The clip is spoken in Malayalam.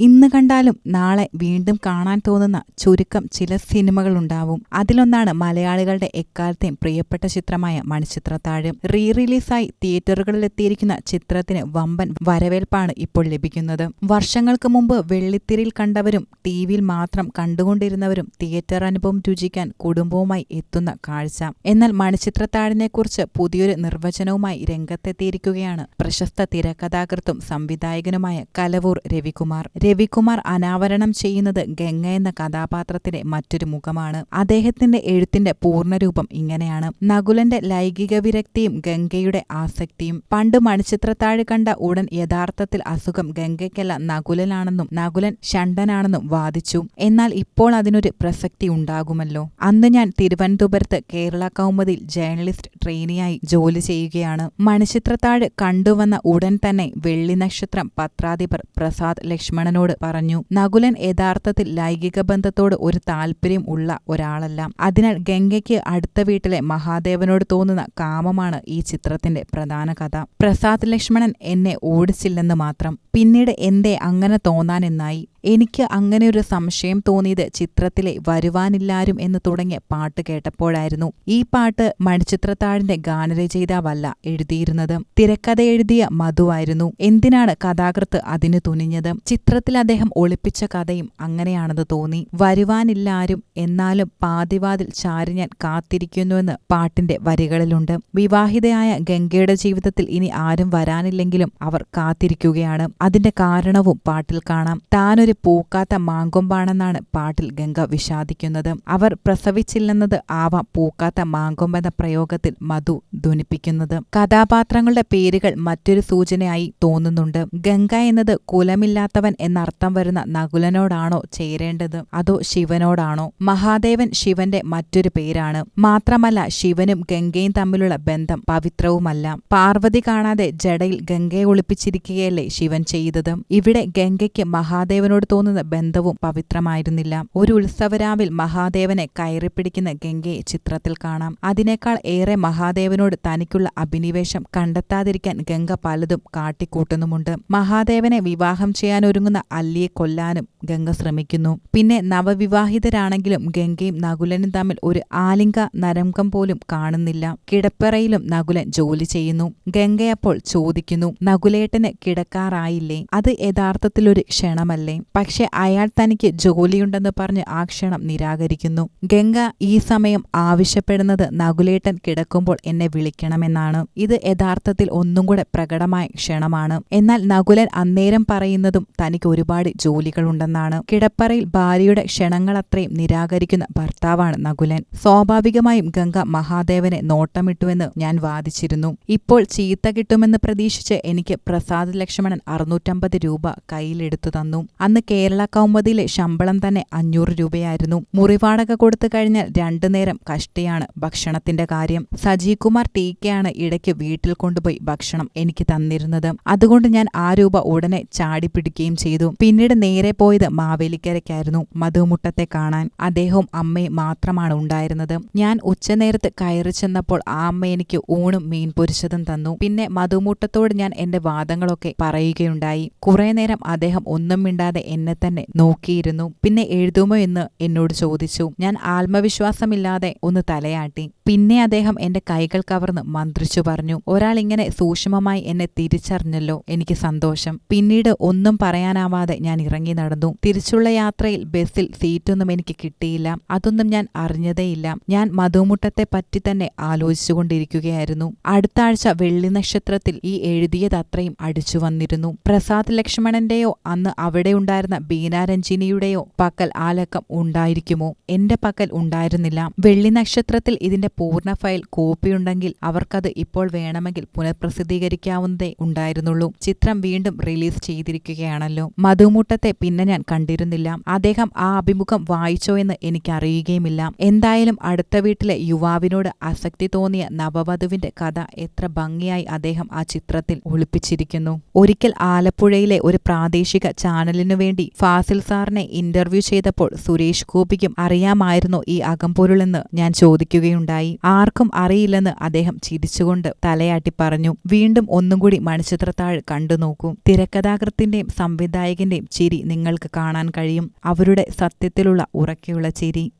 ഇന്ന് കണ്ടാലും നാളെ വീണ്ടും കാണാൻ തോന്നുന്ന ചുരുക്കം ചില സിനിമകളുണ്ടാവും. അതിലൊന്നാണ് മലയാളികളുടെ എക്കാലത്തെയും പ്രിയപ്പെട്ട ചിത്രമായ മണിച്ചിത്രത്താഴ്. റീ റിലീസായി തിയേറ്ററുകളിലെത്തിയിരിക്കുന്ന ചിത്രത്തിന് വമ്പൻ വരവേൽപ്പാണ് ഇപ്പോൾ ലഭിക്കുന്നത്. വർഷങ്ങൾക്ക് മുമ്പ് വെള്ളിത്തിരിയിൽ കണ്ടവരും ടി വിയിൽ മാത്രം കണ്ടുകൊണ്ടിരുന്നവരും തിയേറ്റർ അനുഭവം രുചിക്കാൻ കുടുംബവുമായി എത്തുന്ന കാഴ്ച. എന്നാൽ മണിച്ചിത്രത്താഴിനെക്കുറിച്ച് പുതിയൊരു നിർവചനവുമായി രംഗത്തെത്തിയിരിക്കുകയാണ് പ്രശസ്ത തിരക്കഥാകൃത്തും സംവിധായകനുമായ കലവൂർ രവികുമാർ. രവികുമാർ അനാവരണം ചെയ്യുന്നത് ഗംഗ എന്ന കഥാപാത്രത്തിന്റെ മറ്റൊരു മുഖമാണ്. അദ്ദേഹത്തിന്റെ എഴുത്തിന്റെ പൂർണരൂപം ഇങ്ങനെയാണ്. നകുലന്റെ ലൈംഗിക വിരക്തിയും ഗംഗയുടെ ആസക്തിയും. പണ്ട് മണിച്ചിത്രത്താഴ് കണ്ട ഉടൻ യഥാർത്ഥത്തിൽ അസുഖം ഗംഗയ്ക്കല്ല നകുലനാണെന്നും നകുലൻ ഷണ്ടനാണെന്നും വാദിച്ചു. എന്നാൽ ഇപ്പോൾ അതിനൊരു പ്രസക്തി ഉണ്ടാകുമല്ലോ. അന്ന് ഞാൻ തിരുവനന്തപുരത്ത് കേരള കൗമുദിയിൽ ജേർണലിസ്റ്റ് ട്രെയിനിയായി ജോലി ചെയ്യുകയാണ്. മണിച്ചിത്രത്താഴ് കണ്ടുവന്ന ഉടൻ തന്നെ വെള്ളി നക്ഷത്രം പത്രാധിപർ പ്രസാദ് ലക്ഷ്മണനോട് പറഞ്ഞു നകുലൻ യഥാർത്ഥത്തിൽ ലൈംഗിക ബന്ധത്തോട് ഒരു താല്പര്യം ഉള്ള ഒരാളല്ല. അതിനാൽ ഗംഗയ്ക്ക് അടുത്ത വീട്ടിലെ മഹാദേവനോട് തോന്നുന്ന കാമമാണ് ഈ ചിത്രത്തിന്റെ പ്രധാന കഥ. പ്രസാദ് ലക്ഷ്മണൻ എന്നെ ഓടിച്ചില്ലെന്ന് മാത്രം. പിന്നീട് എന്തേ അങ്ങനെ തോന്നാനെന്നായി. എനിക്ക് അങ്ങനെ ഒരു സംശയം തോന്നിയത് ചിത്രത്തിലെ വരുവാനില്ലാരും എന്ന് തുടങ്ങിയ പാട്ട് കേട്ടപ്പോഴായിരുന്നു. ഈ പാട്ട് മണിച്ചിത്രത്താഴിന്റെ ഗാനരചയിതാവല്ല എഴുതിയിരുന്നത്. തിരക്കഥ എഴുതിയ മധുവായിരുന്നു. എന്തിനാണ് കഥാകൃത്ത് അതിന് തുനിഞ്ഞത്? ചിത്രത്തിൽ അദ്ദേഹം ഒളിപ്പിച്ച കഥയും അങ്ങനെയാണെന്ന് തോന്നി. വരുവാനില്ലാരും എന്നാലും പാതിവാതിൽ ചാരി ഞാൻ കാത്തിരിക്കുന്നുവെന്ന് പാട്ടിന്റെ വരികളിലുണ്ട്. വിവാഹിതയായ ഗംഗയുടെ ജീവിതത്തിൽ ഇനി ആരും വരാനില്ലെങ്കിലും അവർ കാത്തിരിക്കുകയാണ്. അതിന്റെ കാരണവും പാട്ടിൽ കാണാം. താനൊരു പൂക്കാത്ത മാങ്കൊമ്പാണെന്നാണ് പാട്ടിൽ ഗംഗ വിഷാദിക്കുന്നത്. അവർ പ്രസവിച്ചില്ലെന്നത് ആവാം പൂക്കാത്ത മാങ്കൊമ്പെന്ന പ്രയോഗത്തിൽ മധു ധ്വനിപ്പിക്കുന്നത്. കഥാപാത്രങ്ങളുടെ പേരുകൾ മറ്റൊരു സൂചനയായി തോന്നുന്നുണ്ട്. ഗംഗ എന്നത് കുലമില്ലാത്തവൻ എന്നർത്ഥം വരുന്ന നകുലനോടാണോ ചേരേണ്ടത്? അതോ ശിവനോടാണോ? മഹാദേവൻ ശിവന്റെ മറ്റൊരു പേരാണ്. മാത്രമല്ല ശിവനും ഗംഗയും തമ്മിലുള്ള ബന്ധം പവിത്രവുമല്ല. പാർവതി കാണാതെ ജടയിൽ ഗംഗയെ ഒളിപ്പിച്ചിരിക്കുകയല്ലേ ശിവൻ ചെയ്തത്? ഇവിടെ ഗംഗയ്ക്ക് മഹാദേവനോട് തോന്നുന്ന ബന്ധവും പവിത്രമായിരുന്നില്ല. ഒരു ഉത്സവരാവിൽ മഹാദേവനെ കയറിപ്പിടിക്കുന്ന ഗംഗയെ ചിത്രത്തിൽ കാണാം. അതിനേക്കാൾ ഏറെ മഹാദേവനോട് തനിക്കുള്ള അഭിനിവേശം കണ്ടെത്താതിരിക്കാൻ ഗംഗ പലതും കാട്ടിക്കൂട്ടുന്നുമുണ്ട്. മഹാദേവനെ വിവാഹം ചെയ്യാനൊരുങ്ങുന്ന അല്ലിയെ കൊല്ലാനും ഗംഗ ശ്രമിക്കുന്നു. പിന്നെ നവവിവാഹിതരാണെങ്കിലും ഗംഗയും നകുലനും തമ്മിൽ ഒരു ആലിംഗ നരംഗം പോലും കാണുന്നില്ല. കിടപ്പറയിലും നകുലൻ ജോലി ചെയ്യുന്നു. ഗംഗയപ്പോൾ ചോദിക്കുന്നു നകുലേട്ടന് കിടക്കാറായില്ലേ? അത് യഥാർത്ഥത്തിലൊരു ക്ഷണമല്ലേ? പക്ഷെ അയാൾ തനിക്ക് ജോലിയുണ്ടെന്ന് പറഞ്ഞ് ആ ക്ഷണം നിരാകരിക്കുന്നു. ഗംഗ ഈ സമയം ആവശ്യപ്പെടുന്നത് നകുലേട്ടൻ കിടക്കുമ്പോൾ എന്നെ വിളിക്കണമെന്നാണ്. ഇത് യഥാർത്ഥത്തിൽ ഒന്നും കൂടെ പ്രകടമായ ക്ഷണമാണ്. എന്നാൽ നകുലൻ അന്നേരം പറയുന്നതും തനിക്ക് ഒരുപാട് ജോലികളുണ്ടെന്നാണ്. കിടപ്പറയിൽ ഭാര്യയുടെ ക്ഷണങ്ങളത്രയും നിരാകരിക്കുന്ന ഭർത്താവാണ് നകുലൻ. സ്വാഭാവികമായും ഗംഗ മഹാദേവനെ നോട്ടമിട്ടുവെന്ന് ഞാൻ വാദിച്ചിരുന്നു. ഇപ്പോൾ ചീത്ത കിട്ടുമെന്ന് പ്രതീക്ഷിച്ച് എനിക്ക് പ്രസാദ് ലക്ഷ്മണൻ അറുന്നൂറ്റമ്പത് രൂപ കയ്യിലെടുത്തു തന്നു. അന്ന് കേരള കൗമുദിയിലെ ശമ്പളം തന്നെ അഞ്ഞൂറ് രൂപയായിരുന്നു. മുറിവാടക കൊടുത്തു കഴിഞ്ഞാൽ രണ്ടു നേരം കഷ്ടിയാണ് ഭക്ഷണത്തിന്റെ കാര്യം. സജീകുമാർ ടി കെയാണ് ഇടയ്ക്ക് വീട്ടിൽ കൊണ്ടുപോയി ഭക്ഷണം എനിക്ക് തന്നിരുന്നത്. അതുകൊണ്ട് ഞാൻ ആ രൂപ ഉടനെ ചാടി പിടിക്കുകയും ചെയ്തു. പിന്നീട് നേരെ പോയത് മാവേലിക്കരയ്ക്കായിരുന്നു മധുമുട്ടത്തെ കാണാൻ. അദ്ദേഹവും അമ്മയും മാത്രമാണ് ഉണ്ടായിരുന്നത്. ഞാൻ ഉച്ചനേരത്ത് കയറി ചെന്നപ്പോൾ ആ അമ്മ എനിക്ക് ഊണും മീൻ പൊരിച്ചതും തന്നു. പിന്നെ മധുമുട്ടത്തോട് ഞാൻ എന്റെ വാദങ്ങളൊക്കെ പറയുകയുണ്ടായി. കുറെ നേരം അദ്ദേഹം ഒന്നും മിണ്ടാതെ എന്നെ തന്നെ നോക്കിയിരുന്നു. പിന്നെ എഴുതുമോ എന്ന് എന്നോട് ചോദിച്ചു. ഞാൻ ആത്മവിശ്വാസമില്ലാതെ ഒന്ന് തലയാട്ടി. പിന്നെ അദ്ദേഹം എന്റെ കൈകൾ കവർന്ന് മന്ത്രിച്ചു പറഞ്ഞു. ഒരാൾ ഇങ്ങനെ സൂക്ഷ്മമായി എന്നെ തിരിച്ചറിഞ്ഞല്ലോ. എനിക്ക് സന്തോഷം. പിന്നീട് ഒന്നും പറയാനാവാതെ ഞാൻ ഇറങ്ങി നടന്നു. തിരിച്ചുള്ള യാത്രയിൽ ബസ്സിൽ സീറ്റൊന്നും എനിക്ക് കിട്ടിയില്ല. അതൊന്നും ഞാൻ അറിഞ്ഞതേയില്ല. ഞാൻ മധുമുട്ടത്തെ പറ്റി തന്നെ ആലോചിച്ചുകൊണ്ടിരിക്കുകയായിരുന്നു. അടുത്ത ആഴ്ച വെള്ളി നക്ഷത്രത്തിൽ ഈ എഴുതിയതത്രയും അടിച്ചു വന്നിരുന്നു. പ്രസാദ് ലക്ഷ്മണന്റെയോ അന്ന് അവിടെ ഉണ്ടായിരുന്ന ബീനാരഞ്ജിനിയുടെയോ പക്കൽ ആ ലക്കം ഉണ്ടായിരിക്കുമോ? എന്റെ പക്കൽ ഉണ്ടായിരുന്നില്ല. വെള്ളി നക്ഷത്രത്തിൽ ഇതിന്റെ പൂർണ ഫയൽ കോപ്പിയുണ്ടെങ്കിൽ അവർക്കത് ഇപ്പോൾ വേണമെങ്കിൽ പുനഃപ്രസിദ്ധീകരിക്കാവുന്നതേ ഉണ്ടായിരുന്നുള്ളൂ. ചിത്രം വീണ്ടും റിലീസ് ചെയ്തിരിക്കുകയാണല്ലോ. മധുമുട്ടത്തെ പിന്നെ ഞാൻ കണ്ടിരുന്നില്ല. അദ്ദേഹം ആ അഭിമുഖം വായിച്ചോ എന്ന് എനിക്കറിയുകയുമില്ല. എന്തായാലും അടുത്ത വീട്ടിലെ യുവാവിനോട് ആസക്തി തോന്നിയ നവവധുവിന്റെ കഥ എത്ര ഭംഗിയായി അദ്ദേഹം ആ ചിത്രത്തിൽ ഒളിപ്പിച്ചിരിക്കുന്നു. ഒരിക്കൽ ആലപ്പുഴയിലെ ഒരു പ്രാദേശിക ചാനലിനു വേണ്ടി ഫാസിൽ സാറിനെ ഇന്റർവ്യൂ ചെയ്തപ്പോൾ സുരേഷ് ഗോപിക്കും അറിയാമായിരുന്നോ ഈ അകംപൊരുളെന്ന് ഞാൻ ചോദിക്കുകയുണ്ടായി. ആർക്കും അറിയില്ലെന്ന് അദ്ദേഹം ചിരിച്ചുകൊണ്ട് തലയാട്ടി പറഞ്ഞു. വീണ്ടും ഒന്നും കൂടി മണിച്ചിത്രത്താഴ് കണ്ടു നോക്കൂ. തിരക്കഥാകൃത്തിന്റെയും സംവിധായകന്റെയും ചിരി നിങ്ങൾക്ക് കാണാൻ കഴിയും. അവരുടെ സത്യത്തിലുള്ള ഉറക്കെയുള്ള ചിരി.